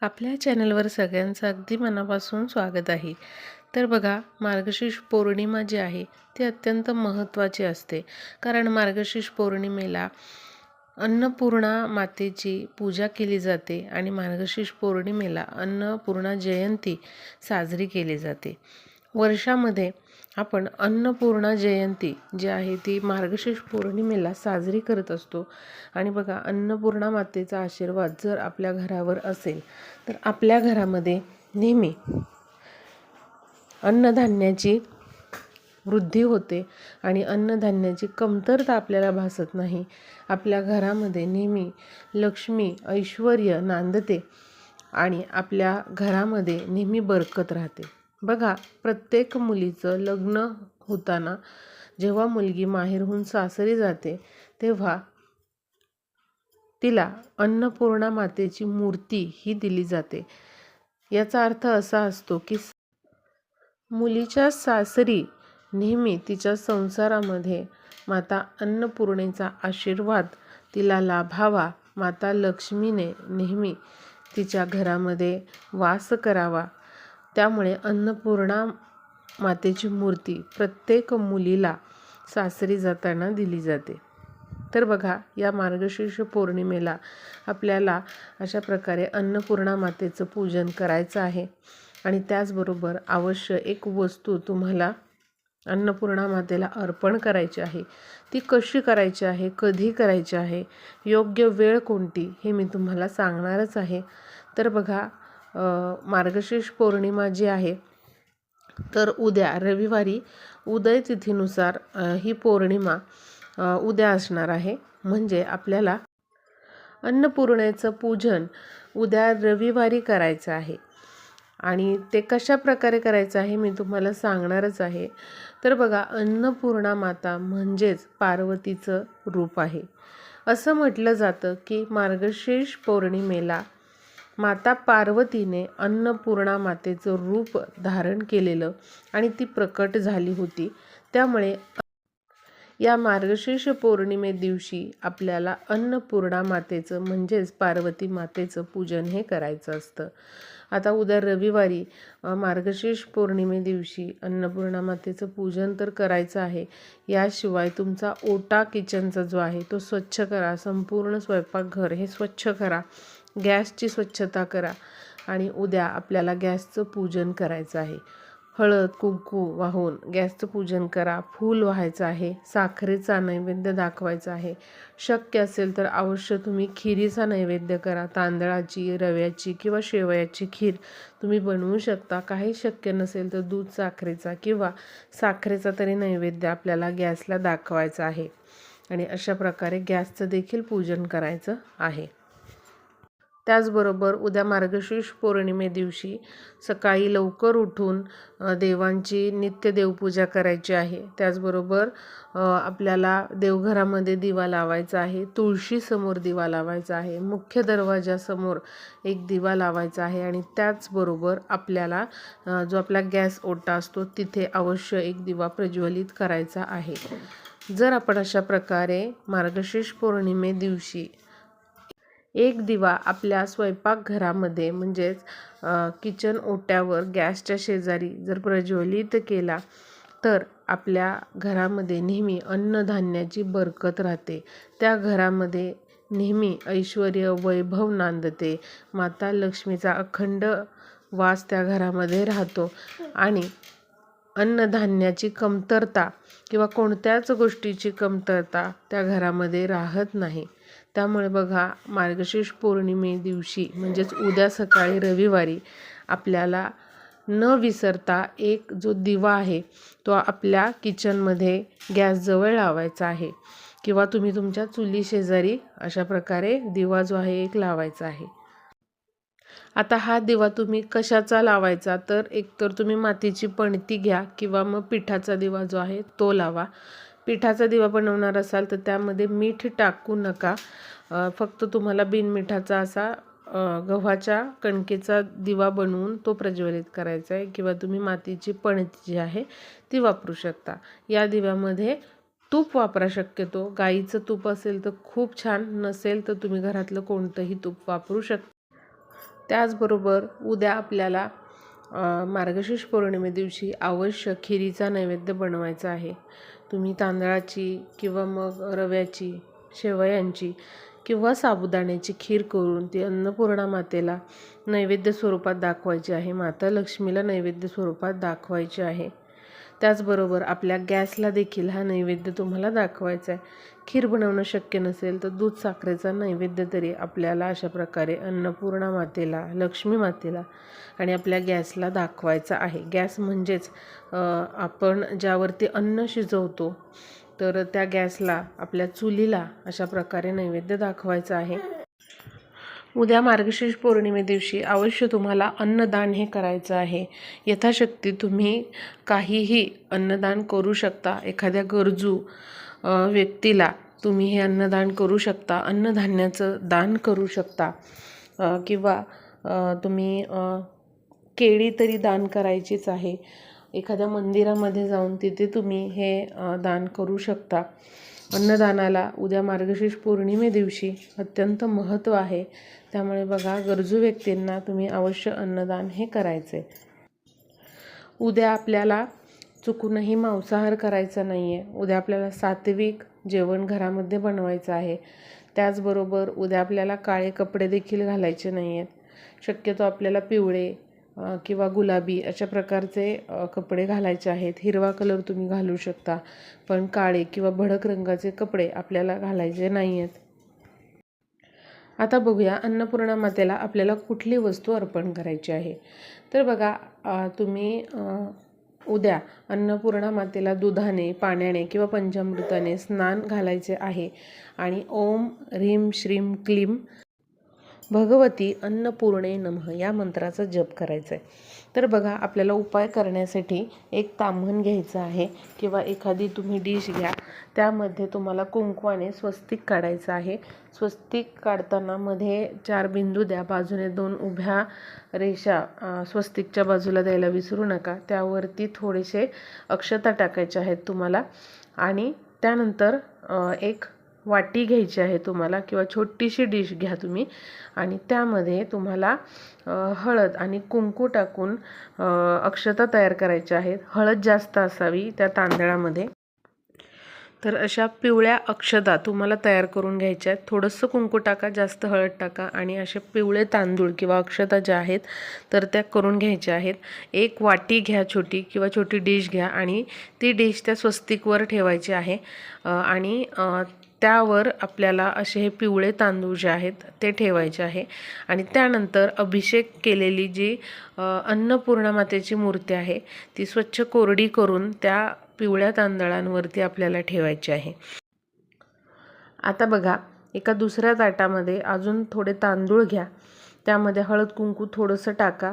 आपल्या चॅनलवर सगळ्यांचं अगदी मनापासून स्वागत आहे. तर बघा मार्गशीर्ष पौर्णिमा जी आहे ती अत्यंत महत्त्वाची असते. कारण मार्गशीर्ष पौर्णिमेला अन्नपूर्णा मातेची पूजा केली जाते आणि मार्गशीर्ष पौर्णिमेला अन्नपूर्णा जयंती साजरी केली जाते. वर्षामध्ये आपण अन्नपूर्णा जयंती जी आहे ती मार्गशीर्ष पौर्णिमेला साजरी करत असतो. आणि बघा अन्नपूर्णा मातेचा आशीर्वाद जर आपल्या घरावर असेल तर आपल्या घरामध्ये नेहमी अन्नधान्याची वृद्धी होते आणि अन्नधान्याची कमतरता आपल्याला भासत नाही. आपल्या घरामध्ये नेहमी लक्ष्मी ऐश्वर नांदते आणि आपल्या घरामध्ये नेहमी बरकत राहते. बघा प्रत्येक मुलीचं लग्न होताना जेव्हा मुलगी माहेरहून सासरी जाते तेव्हा तिला अन्नपूर्णा मातेची मूर्ती ही दिली जाते. याचा अर्थ असा असतो की मुलीच्या सासरी नेहमी तिच्या संसारामध्ये माता अन्नपूर्णेचा आशीर्वाद तिला लाभावा माता लक्ष्मीने नेहमी तिच्या घरामध्ये वास करावा त्यामुळे अन्नपूर्णा मातेची मूर्ती प्रत्येक मुलीला सासरी जाताना दिली जाते. तर बघा या मार्गशीर्ष पौर्णिमेला आपल्याला अशा प्रकारे अन्नपूर्णा मातेचं पूजन करायचं आहे. आणि त्याचबरोबर अवश्य एक वस्तू तुम्हाला अन्नपूर्णा मातेला अर्पण करायची आहे. ती कशी करायची आहे कधी करायची आहे योग्य वेळ कोणती हे मी तुम्हाला सांगणारच आहे. तर बघा मार्गशीर्ष पौर्णिमा जी आहे तर उद्या रविवारी उदय तिथीनुसार ही पौर्णिमा उद्या असणार आहे. म्हणजे आपल्याला अन्नपूर्णेचं पूजन उद्या रविवारी करायचं आहे. आणि ते कशा प्रकारे करायचं आहे मी तुम्हाला सांगणारच आहे. तर बघा अन्नपूर्णा माता म्हणजेच पार्वतीचं रूप आहे. असं म्हटलं जातं की मार्गशीर्ष पौर्णिमेला माता पार्वतीने अन्नपूर्णा मातेचं रूप धारण केलेलं आणि ती प्रकट झाली होती. त्यामुळे या मार्गशीर्ष पौर्णिमे दिवशी आपल्याला अन्नपूर्णा मातेचं म्हणजेच पार्वती मातेचं पूजन हे करायचं असतं. आता उद्या रविवारी मार्गशीर्ष पौर्णिमे दिवशी अन्नपूर्णा मातेचं पूजन तर करायचं आहे. याशिवाय तुमचा ओटा किचनचा जो आहे तो स्वच्छ करा. संपूर्ण स्वयंपाकघर हे स्वच्छ करा. गॅसची स्वच्छता करा आणि उद्या आपल्याला गॅसचं पूजन करायचं आहे. हळद कुंकू वाहून गॅसचं पूजन करा. फूल व्हायचं आहे. साखरेचा नैवेद्य दाखवायचा आहे. शक्य असेल तर अवश्य तुम्ही खिरीचा नैवेद्य करा. तांदळाची रव्याची किंवा शेवयाची खीर तुम्ही बनवू शकता. काही शक्य नसेल तर दूध साखरेचा किंवा साखरेचा तरी नैवेद्य आपल्याला गॅसला दाखवायचा आहे. आणि अशा प्रकारे गॅसचं देखील पूजन करायचं आहे. त्याचबरोबर उद्या मार्गशीर्ष पौर्णिमे दिवशी सकाळी लवकर उठून देवांची नित्य देवपूजा करायची आहे. त्याचबरोबर आपल्याला देवघरामध्ये दिवा लावायचा आहे तुळशीसमोर दिवा लावायचा आहे मुख्य दरवाजासमोर एक दिवा लावायचा आहे आणि त्याचबरोबर आपल्याला जो आपला गॅस ओटा असतो तिथे अवश्य एक दिवा प्रज्वलित करायचा आहे. जर आपण अशा प्रकारे मार्गशीर्ष पौर्णिमे दिवशी एक दिवा आपल्या स्वयंपाकघरामध्ये म्हणजेच किचन ओट्यावर गॅसच्या शेजारी जर प्रज्वलित केला तर आपल्या घरामध्ये नेहमी अन्नधान्याची बरकत राहते. त्या घरामध्ये नेहमी ऐश्वर वैभव नांदते. माता लक्ष्मीचा अखंड वास त्या घरामध्ये राहतो. आणि अन्नधान्याची कमतरता किंवा कोणत्याच गोष्टीची कमतरता त्या घरामध्ये राहत नाही. त्यामुळे बघा मार्गशीर्ष पौर्णिमे दिवशी म्हणजेच उद्या सकाळी रविवारी आपल्याला न विसरता एक जो दिवा आहे तो आपल्या किचनमध्ये गॅसजवळ लावायचा आहे. किंवा तुम्ही तुमच्या चुली शेजारी अशा प्रकारे दिवा जो आहे एक लावायचा आहे. आता हा दिवा तुम्ही कशाचा लावायचा? तर एकतर तुम्ही मातीची पणती घ्या किंवा मग पिठाचा दिवा जो आहे तो लावा. पिठाचा दिवा बनवणार असाल तर त्यामध्ये मीठ टाकू नका. फक्त तुम्हाला बिनमिठाचा असा गव्हाच्या कणकेचा दिवा बनवून तो प्रज्वलित करायचा आहे किंवा तुम्ही मातीची पणती जी आहे ती वापरू शकता. या दिव्यामध्ये तूप वापरा शक्यतो. गाईचं तूप असेल तर खूप छान नसेल तर तुम्ही घरातलं कोणतंही तूप वापरू शकता त्याचबरोबर उद्या आपल्याला मार्गशीर्ष पौर्णिमे दिवशी अवश्य खिरीचा नैवेद्य बनवायचा आहे. तुम्ही तांदळाची किंवा मग रव्याची शेवयांची किंवा साबुदाण्याची खीर करून ती अन्नपूर्णा मातेला नैवेद्य स्वरूपात दाखवायची आहे. माता लक्ष्मीला नैवेद्य स्वरूपात दाखवायची आहे. त्याचबरोबर आपल्या गॅसला देखील हा नैवेद्य तुम्हाला दाखवायचा आहे. खीर बनवणं शक्य नसेल तर दूध साखरेचा नैवेद्य तरी आपल्याला अशा प्रकारे अन्नपूर्णा मातेला लक्ष्मी मातेला आणि आपल्या गॅसला दाखवायचा आहे. गॅस म्हणजेच आपण ज्यावरती अन्न शिजवतो तर त्या गॅसला आपल्या चुलीला अशा प्रकारे नैवेद्य दाखवायचा आहे. उद्या मार्गशीर्ष पौर्णिमे दिवशी अवश्य तुम्हाला अन्नदान हे करायचं आहे. यथाशक्ती तुम्ही काहीही अन्नदान करू शकता. एखाद्या गरजू व्यक्तीला तुम्ही हे अन्नदान करू शकता. अन्नधान्याचं दान करू शकता. किंवा तुम्ही केळी तरी दान करायचीच आहे. एखाद्या मंदिरामध्ये जाऊन तिथे तुम्ही हे दान करू शकता. अन्नदानाला उद्या मार्गशीर्ष पौर्णिमे दिवशी अत्यंत महत्त्व आहे. त्यामुळे बघा गरजू व्यक्तींना तुम्ही अवश्य अन्नदान हे करायचे. उद्या आपल्याला चुकूनही मांसाहार करायचा नाही आहे उद्या आपल्याला सात्विक जेवण घरामध्ये बनवायचं आहे. त्याचबरोबर उद्या आपल्याला काळे कपडे देखील घालायचे नाही आहेत शक्यतो आपल्याला पिवळे किंवा गुलाबी अशा प्रकारचे कपडे घालायचे आहेत. हिरवा कलर तुम्ही घालू शकता पण काळे किंवा भडक रंगाचे कपडे आपल्याला घालायचे नाही आहेत आता बघूया अन्नपूर्णा मातेला आपल्याला कुठली वस्तू अर्पण करायची आहे. तर बघा तुम्ही उद्या अन्नपूर्णा मातेला दुधाने पाण्याने किंवा पंचामृताने स्नान घालायचे आहे. आणि ओम ह्रीम श्रीम क्लीम भगवती अन्नपूर्णे नमः या मंत्राचा जप करायचा आहे तर बघा आपल्याला उपाय करण्यासाठी एक ताम्हण घ्यायचं आहे किंवा एखादी तुम्ही डिश घ्या त्यामध्ये तुम्हाला कुंकवाने स्वस्तिक काढायचं आहे. स्वस्तिक काढताना मध्ये चार बिंदू द्या. बाजूने दोन उभ्या रेषा स्वस्तिकच्या बाजूला द्यायला विसरू नका. त्यावरती थोडेसे अक्षता टाकायचे आहेत तुम्हाला. आणि त्यानंतर एक वाटी घ्यायची आहे तुम्हाला किंवा छोटीशी डिश घ्या तुम्ही. आणि त्यामध्ये तुम्हाला हळद आणि कुंकू टाकून अक्षता तयार करायच्या आहेत. हळद जास्त असावी त्या तांदळामध्ये. तर अशा पिवळ्या अक्षता तुम्हाला तयार करून घ्यायच्या आहेत. थोडंसं कुंकू टाका जास्त हळद टाका आणि असे पिवळे तांदूळ किंवा अक्षता ज्या आहेत तर त्या करून घ्यायच्या आहेत. एक वाटी घ्या छोटी किंवा छोटी डिश घ्या आणि ती डिश त्या स्वस्तिकवर ठेवायची आहे. आणि त्यावर आपल्याला असे हे पिवळे तांदूळ जे आहेत ते ठेवायचे आहे. आणि त्यानंतर अभिषेक केलेली जी अन्नपूर्णा मातेची मूर्ती आहे ती स्वच्छ कोरडी करून त्या पिवळ्या तांदळांवरती आपल्याला ठेवायची आहे. आता बघा एका दुसऱ्या ताटामध्ये अजून थोडे तांदूळ घ्या. त्यामध्ये हळद कुंकू थोडंसं टाका.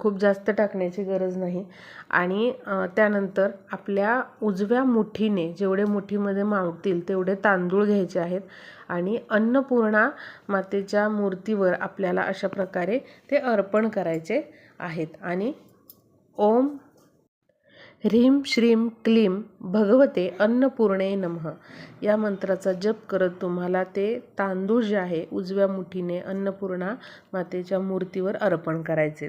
खूप जास्त टाकण्याची गरज नाही. आणि त्यानंतर आपल्या उजव्या मुठीने जेवढे मुठीमध्ये मावतील तेवढे तांदूळ घ्यायचे आहेत. आणि अन्नपूर्णा मातेच्या मूर्तीवर आपल्याला अशा प्रकारे ते अर्पण करायचे आहेत. आणि ओम ह्रीम श्रीम क्लीम भगवते अन्नपूर्णे नमः. या मंत्राचा जप करत तुम्हाला ते तांदूळ जे आहे उजव्या मुठीने अन्नपूर्णा मातेच्या मूर्तीवर अर्पण करायचे.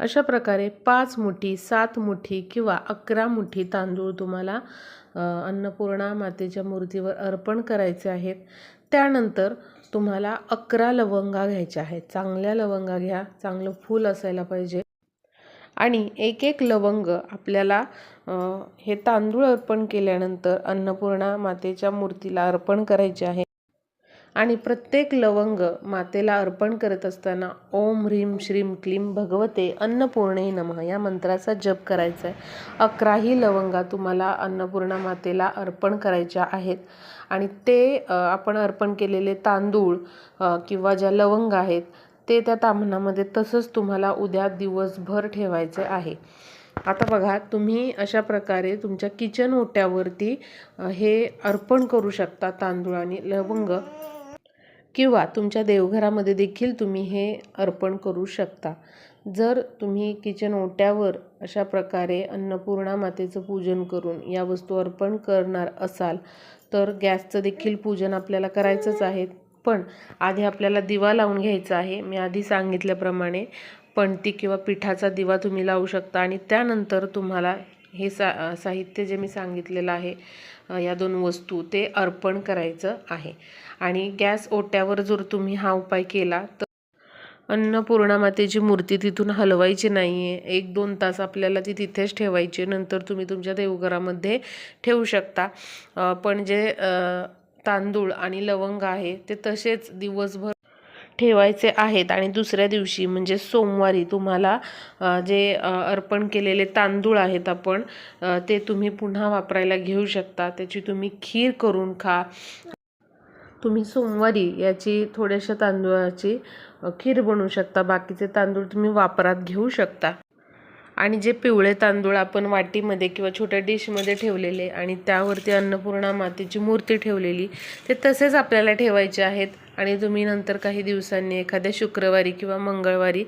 अशा प्रकारे पाच मुठी सात मुठी किंवा अकरा मुठी तांदूळ तुम्हाला अन्नपूर्णा मातेच्या मूर्तीवर अर्पण करायचे आहेत. त्यानंतर तुम्हाला अकरा लवंगा घ्यायच्या आहेत. चांगल्या लवंगा घ्या. चांगलं फूल असायला पाहिजे. आणि एक एक लवंग आपल्याला हे तांदूळ अर्पण केल्यानंतर अन्नपूर्णा मातेच्या मूर्तीला अर्पण करायचे आहे. आणि प्रत्येक लवंग मातेला अर्पण करत असताना ओम ह्रीम श्रीम क्लीम भगवते अन्नपूर्णे नमः या मंत्राचा जप करायचा आहे. अकराही लवंगा तुम्हाला अन्नपूर्णा मातेला अर्पण करायच्या आहेत. आणि ते आपण अर्पण केलेले तांदूळ किंवा ज्या लवंग आहेत ते त्या ताम्हणामध्ये तसंच तुम्हाला उद्या दिवसभर ठेवायचे आहे. आता बघा तुम्ही अशा प्रकारे तुमच्या किचन ओट्यावरती हे अर्पण करू शकता तांदूळ आणि लवंग. किंवा तुमच्या देवघरामध्ये देखील तुम्ही हे अर्पण करू शकता. जर तुम्ही किचन ओट्यावर अशा प्रकारे अन्नपूर्णा मातेचं पूजन करून या वस्तू अर्पण करणार असाल तर गॅसचं देखील पूजन आपल्याला करायचंच आहे. पण आधी आपल्याला दिवा लावून घ्यायचा आहे. मी आधी सांगितल्याप्रमाणे पणती किंवा पिठाचा दिवा तुम्ही लावू शकता आणि त्यानंतर तुम्हाला हे सा साहित्य जे मी सांगितलेलं आहे या दोन वस्तू ते अर्पण करायचं आहे. आणि गॅस ओट्यावर जर तुम्ही हा उपाय केला तर अन्नपूर्णा मातेची मूर्ती तिथून हलवायची नाही आहे एक दोन तास आपल्याला ती तिथेच ठेवायची नंतर तुम्ही तुमच्या देवघरामध्ये ठेवू शकता. पण जे तांदूळ आणि लवंग आहे ते तसेच दिवसभर ठेवायचे आहेत. आणि दुसऱ्या दिवशी म्हणजे सोमवारी तुम्हाला जे अर्पण केलेले तांदूळ आहेत आपण ते तुम्ही पुन्हा वापरायला घेऊ शकता. त्याची तुम्ही खीर करून खा. तुम्ही सोमवारी याची थोड्याशा तांदूळाची खीर बनवू शकता. बाकीचे तांदूळ तुम्ही वापरात घेऊ शकता. आणि जे पिवळे तांदूळ आपण वाटीमध्ये किंवा छोट्या डिशमध्ये ठेवलेले आणि त्यावरती अन्नपूर्णा मातेची मूर्ती ठेवलेली ते तसेच आपल्याला ठेवायचे आहेत. आणि तुम्ही नंतर काही दिवसांनी एखाद्या शुक्रवारी किंवा मंगळवारी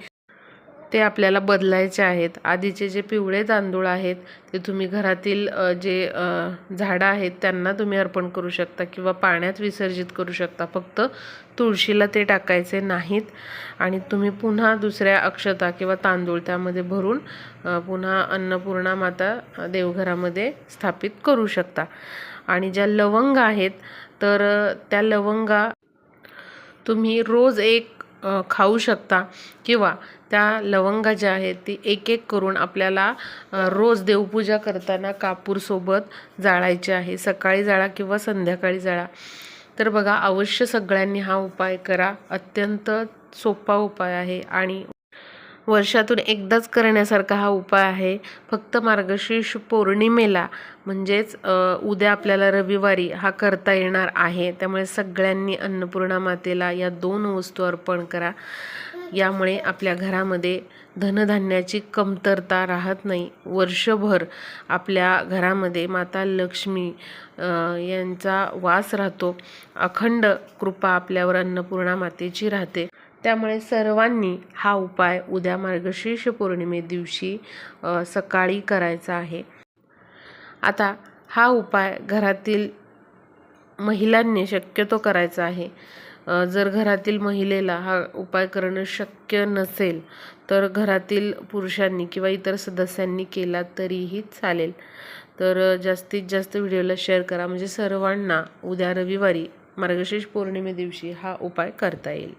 ते आपल्याला बदलायचे आहेत. आधीचे जे पिवळे तांदूळ आहेत ते तुम्ही घरातील जे झाडं आहेत त्यांना तुम्ही अर्पण करू शकता किंवा पाण्यात विसर्जित करू शकता. फक्त तुळशीला ते टाकायचे नाहीत आणि तुम्ही पुन्हा दुसऱ्या अक्षता किंवा तांदूळ त्यामध्ये भरून पुन्हा अन्नपूर्णा माता देवघरामध्ये स्थापित करू शकता. आणि ज्या लवंग आहेत तर त्या लवंगा तुम्ही रोज एक खाऊ शकता. किंवा त्या लवंगा ज्या आहेत ती एक एक करून आपल्याला रोज देवपूजा करताना कापूरसोबत जाळायचे आहे. सकाळी जाळा किंवा संध्याकाळी जाळा. तर बघा अवश्य सगळ्यांनी हा उपाय करा. अत्यंत सोपा उपाय आहे आणि वर्षातून एकदाच करण्यासारखा हा उपाय आहे. फक्त मार्गशीर्ष पौर्णिमेला म्हणजेच उद्या आपल्याला रविवारी हा करता येणार आहे. त्यामुळे सगळ्यांनी अन्नपूर्णा मातेला या दोन वस्तू अर्पण करा. यामुळे आपल्या घरामध्ये धनधान्याची कमतरता राहत नाही. वर्षभर आपल्या घरामध्ये माता लक्ष्मी यांचा वास राहतो. अखंड कृपा आपल्यावर अन्नपूर्णा मातेची राहते. त्यामुळे सर्वांनी हा उपाय उद्या मार्गशीर्ष पौर्णिमे दिवशी सकाळी करायचा आहे. आता हा उपाय घरातील महिलांनी शक्यतो करायचा आहे. जर घरातील महिलेला हा उपाय करणं शक्य नसेल तर घरातील पुरुषांनी किंवा इतर सदस्यांनी केला तरीही चालेल. तर जास्तीत जास्त व्हिडिओला शेअर करा. म्हणजे सर्वांना उद्या रविवारी मार्गशीर्ष पौर्णिमे दिवशी हा उपाय करता येईल.